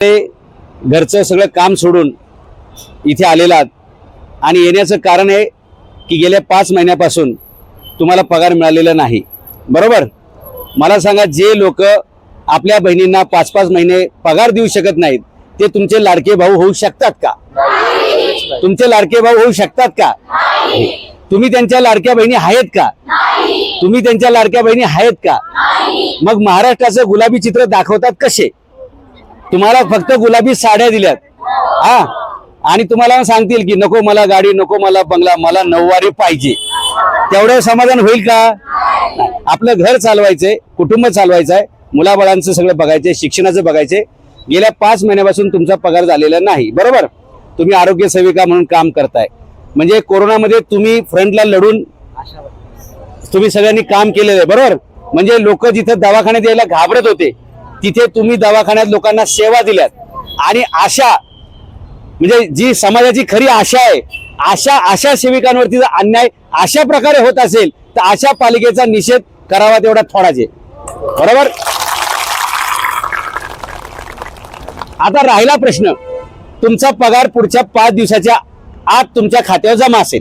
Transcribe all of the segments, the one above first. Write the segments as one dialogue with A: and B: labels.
A: ते घरचं सगळं काम सोडून इथे आलेला आहात. आणि येण्याचं कारण आहे की गेल्या पाच महिन्यापासून तुम्हाला पगार मिळालेला नाही. बरोबर? मला सांगा जे लोक आपल्या बहिणींना पाच पाच महिने पगार देऊ शकत नाहीत ते तुमचे लाडके भाऊ होऊ शकतात का? तुमचे लाडके भाऊ होऊ शकतात का? तुम्ही त्यांच्या लाडक्या बहिणी आहेत का? तुम्ही त्यांच्या लाडक्या बहिणी आहेत का? मग महाराष्ट्राचं गुलाबी चित्र दाखवतात कसे? तुम्हाला फक्त गुलाबी साड्या दिल्यात. हा? आणि तुम्हाला सांगतील की नको मला गाडी नको मला बंगला मला नऊवारी पाहिजे. तेवढं समाधान होईल का? आपलं घर चालवायचंय कुटुंब चालवायचं आहे मुलाबाळांचं सगळं बघायचंय शिक्षणाचं बघायचंय. गेल्या पाच महिन्यापासून तुमचा पगार झालेला नाही बरोबर? तुम्ही आरोग्य सेविका म्हणून काम करताय. म्हणजे कोरोनामध्ये तुम्ही फ्रंटला लढून तुम्ही सगळ्यांनी काम केलेलं आहे बरोबर? म्हणजे लोक जिथं दवाखान्यात यायला घाबरत होते तिथे तुम्ही दवाखान्यात लोकांना सेवा दिल्यात. आणि आशा म्हणजे जी समाजाची खरी आशा आहे आशा आशा सेविकांवरती जर अन्याय अशा प्रकारे होत असेल तर अशा पालिकेचा निषेध करावा तेवढा थोडाच. आहे बरोबर? आता राहिला प्रश्न. तुमचा पगार पुढच्या पाच दिवसाच्या आत तुमच्या खात्यावर जमा असेल.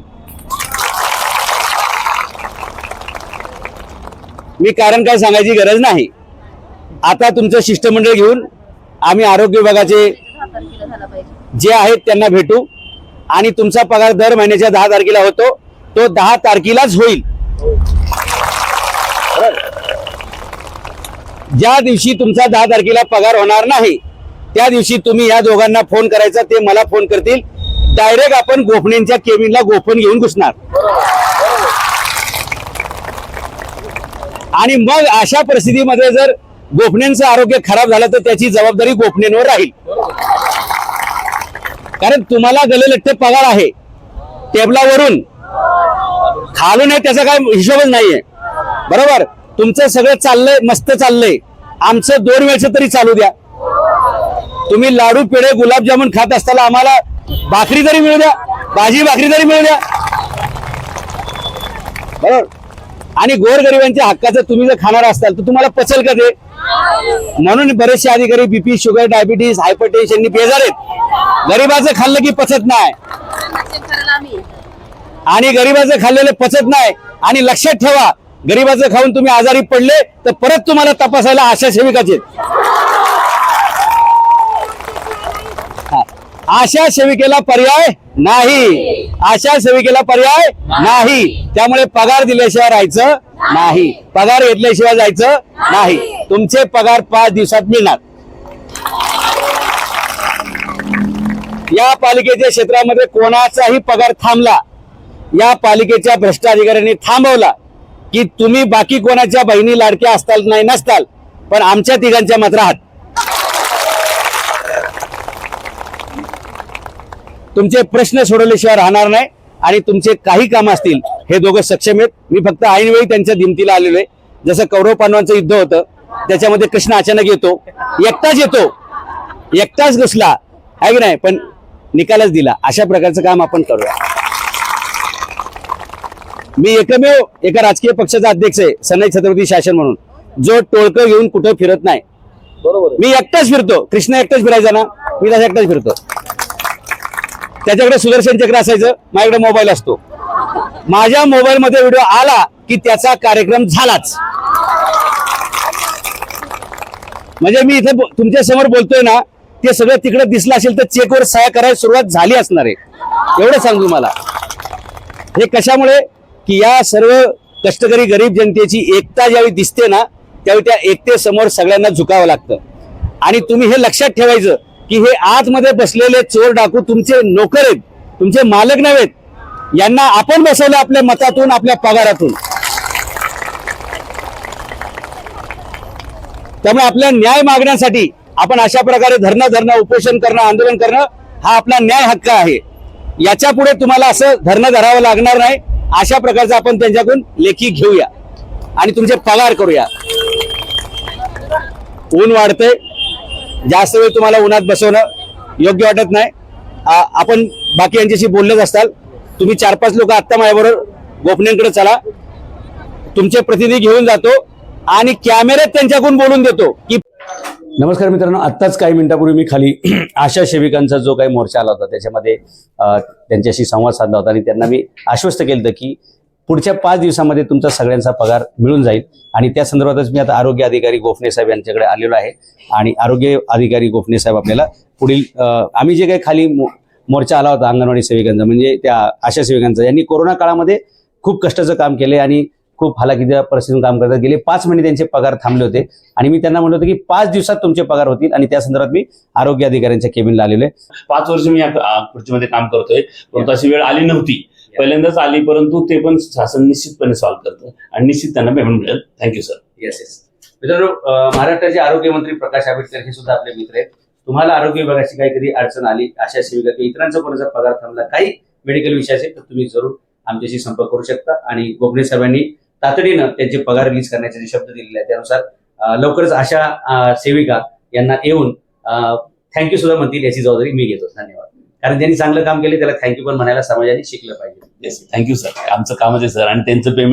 A: मी कारण काय सांगायची गरज नाही. आता तुमचं शिष्टमंडळ घेऊन आम्ही आरोग्य विभागाचे जे आहेत त्यांना भेटू. आणि तुमचा पगार दर महिन्याच्या दहा तारखेला होतो. तो दहा तारखेलाच होईल. ज्या दिवशी तुमचा दहा तारखेला पगार होणार नाही त्या दिवशी तुम्ही या दोघांना फोन करायचा ते मला फोन करतील. डायरेक्ट आपण गोफणींच्या केबिनला गोफण घेऊन घुसणार. आणि मग अशा परिस्थितीमध्ये जर गोफण्यांचं आरोग्य खराब झालं तर त्याची जबाबदारी गोफण्यांवर राहील. कारण तुम्हाला गलेलट्टे पगार आहे. टेबलावरून खालून आहे त्याचा काय हिशोबच नाहीये. बरोबर? तुमचं सगळं चाललंय मस्त चाललंय. आमचं दोन वेळचं तरी चालू द्या. तुम्ही लाडू पेढे गुलाबजामुन खात असताना आम्हाला भाकरी तरी मिळू द्या भाजी भाकरी तरी मिळू द्या. बरोबर? आणि गोरगरिबांच्या हक्काचं तुम्ही जर खाणार असाल तर तुम्हाला पचल का ते? म्हणून बरेचसे अधिकारी बीपी शुगर डायबिटीस हायपरटेन्शन बेजार आहेत. गरीबाचं खाल्लं की पचत नाही. आणि गरीबाचं खाल्लेलं पचत नाही. आणि लक्षात ठेवा गरीबाचं खाऊन तुम्ही आजारी पडले तर परत तुम्हाला तपासायला आशा सेविकाचे आशा सेविकेला पर्याय नाही. आशा सेविकेला पर्याय नाही. त्यामुळे पगार दिल्याशिवाय राहायचं नाही. पगार घेतल्याशिवाय जायचं नाही. तुमचे पगार पाच दिवसात मिळणार. या पालिकेच्या क्षेत्रामध्ये कोणाचाही पगार थांबला या पालिकेच्या भ्रष्ट अधिकाऱ्यांनी थांबवला की तुम्ही बाकी कोणाच्या बहिणी लाडक्या असताल नाही नसताल पण आमच्या तिघांच्या मात्र आहात. तुमचे प्रश्न सोडवल्याशिवाय राहणार नाही आणि तुमचे काही काम असतील हे दोघं सक्षम आहेत. मी फक्त ऐनवेळी त्यांच्या दिमतीला आलेलो आहे. जसं कौरव पांडवांचं युद्ध होतं त्याच्यामध्ये कृष्ण अचानक येतो. एकटाच येतो. एकटाच घुसला. आहे की नाही? पण निकालच दिला. अशा प्रकारचं काम आपण करूया. मी एकमेव एका राजकीय पक्षाचा अध्यक्ष आहे सनई छत्रपती शासन म्हणून. जो टोळकं घेऊन कुठं फिरत नाही.
B: बरोबर.
A: मी एकटाच फिरतो. कृष्ण एकटाच फिरायचा ना? मी तसा एकटाच फिरतो. त्याच्याकडे सुदर्शन चक्र असायचं. माझ्याकडे मोबाईल असतो. माझ्या मोबाईल मध्ये व्हिडिओ आला की त्याचा कार्यक्रम झालाच. म्हणजे मी इथे तुमच्यासमोर बोलतोय ना ते सगळं तिकडे दिसलं असेल तर चेकवर सह्या करायला सुरुवात झाली असणार आहे. एवढं सांगू मला हे कशामुळे? की या सर्व कष्टकरी गरीब जनतेची एकता ज्यावेळी दिसते ना त्यावेळी त्या एकतेसमोर सगळ्यांना झुकावं लागतं. आणि तुम्ही हे लक्षात ठेवायचं की हे आतमध्ये बसलेले चोर डाकू तुमचे नोकर आहेत तुमचे मालक नव्हेत यांना आपण बसवलं आपल्या मतातून आपल्या पगारातून. त्यामुळे आपल्या न्याय मागण्यासाठी आपण अशा प्रकारे धरणं धरणं उपोषण करणं आंदोलन करणं हा आपला न्याय हक्क आहे. याच्यापुढे तुम्हाला असं धरणं धरावं लागणार नाही. अशा प्रकारचं आपण त्यांच्याकडून लेखी घेऊया. आणि तुमचे पगार करूया. ऊन वाढतंय. जास्त वेळ तुम्हाला उन्हात बसवणं योग्य वाटत नाही. आपण बाकी यांच्याशी बोललेच असताल. तुम्ही चार पाच लोक आत्ता माझ्याबरोबर गोपनेंकडे चला. तुमचे प्रतिनिधी घेऊन जातो. आणि कॅमेऱ्यात त्यांच्याकडून बोलून देतो की नमस्कार मित्रांनो आत्ताच काही मिनिटापूर्वी मी खाली आशा सेविकांचा जो काही मोर्चा आला होता त्याच्यामध्ये त्यांच्याशी संवाद साधला होता आणि त्यांना मी आश्वस्त केलं होतं की पुढच्या पाच दिवसामध्ये तुमचा सगळ्यांचा पगार मिळून जाईल. आणि त्या संदर्भातच मी आता आरोग्य अधिकारी गोफणे साहेब यांच्याकडे आलेलो आहे. आणि आरोग्य अधिकारी गोफणे साहेब आपल्याला पुढील आम्ही जे काही खाली मो- मोर्चा आला होता अंगणवाडी सेविकांचा म्हणजे त्या आशा सेविकांचा यांनी कोरोना काळामध्ये खूप कष्टाचं काम केले आणि खूप हालाकीच्या परिस्थितीतून काम करतात. गेले पाच महिने त्यांचे पगार थांबले होते. आणि मी त्यांना म्हणलं होतं की पाच दिवसात तुमचे पगार होतील आणि त्या संदर्भात मी आरोग्य अधिकाऱ्यांच्या केबिनला आलेलो आहे.
B: पाच वर्ष मी या खुर्चीमध्ये काम करतोय. परंतु अशी वेळ आली नव्हती. पहिल्यांदाच आली परंतु ते पण शासन निश्चितपणे सॉल्व्ह करतं. आणि निश्चित त्यांना पेमेंट मिळेल. थँक्यू सर
A: येस येस मित्रांनो महाराष्ट्राचे आरोग्यमंत्री प्रकाश आंबेडकर हे सुद्धा आपले मित्र आहेत. तुम्हाला आरोग्य विभागाची काही कधी अडचण आली आशा सेविका किंवा इतरांचा कोणाचा पगार थांबला काही मेडिकल विषयाचे तर तुम्ही जरूर आमच्याशी संपर्क करू शकता. आणि गोखले साहेबांनी तातडीनं त्यांचे पगार रिलीज करण्याचे जे शब्द दिलेले आहेत त्यानुसार लवकरच अशा सेविका यांना येऊन थँक्यू सुद्धा म्हणतील याची जबाबदारी मी घेतो. धन्यवाद. कारण ज्यांनी चांगलं काम केले त्याला थँक्यू पण म्हणायला समाजाने शिकलं पाहिजे.
B: थँक्यू सर आमचं कामच आहे सर आणि त्यांचं पेमेंट